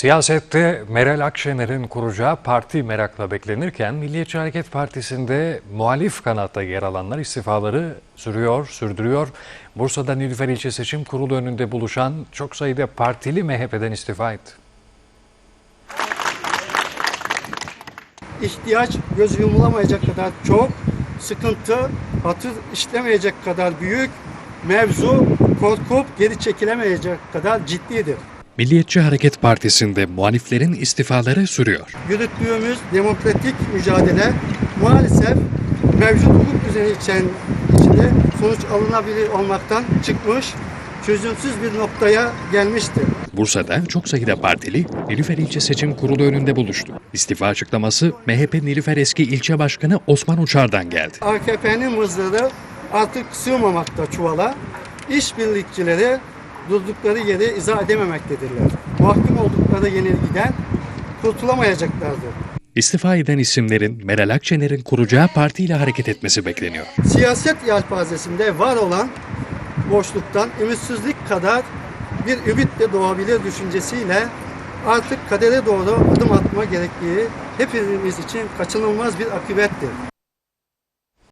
Siyasette Meral Akşener'in kuracağı parti merakla beklenirken Milliyetçi Hareket Partisi'nde muhalif kanatta yer alanlar istifaları sürüyor, sürdürüyor. Bursa'da Nilüfer İlçe Seçim Kurulu önünde buluşan çok sayıda partili MHP'den istifa etti. ihtiyaç göz yumulamayacak kadar çok, sıkıntı hatır işlemeyecek kadar büyük, mevzu korkup geri çekilemeyecek kadar ciddidir. Milliyetçi Hareket Partisi'nde muhaliflerin istifaları sürüyor. Yürüttüğümüz demokratik mücadele maalesef mevcut hukuk düzeni içen, içinde sonuç alınabilir olmaktan çıkmış, çözümsüz bir noktaya gelmiştir. Bursa'da çok sayıda partili Nilüfer İlçe Seçim Kurulu önünde buluştu. İstifa açıklaması MHP Nilüfer eski ilçe başkanı Osman Uçar'dan geldi. AKP'nin mızrağı artık sığmamakta çuvala. İşbirlikçileri durdukları yeri izah edememektedirler. Mahkum oldukları yenilgiden kurtulamayacaklardır. İstifa eden isimlerin Meral Akşener'in kuracağı partiyle hareket etmesi bekleniyor. Siyaset yelpazesinde var olan boşluktan ümitsizlik kadar bir ümit de doğabilir düşüncesiyle artık kadere doğru adım atma gerektiği hepimiz için kaçınılmaz bir akıbettir.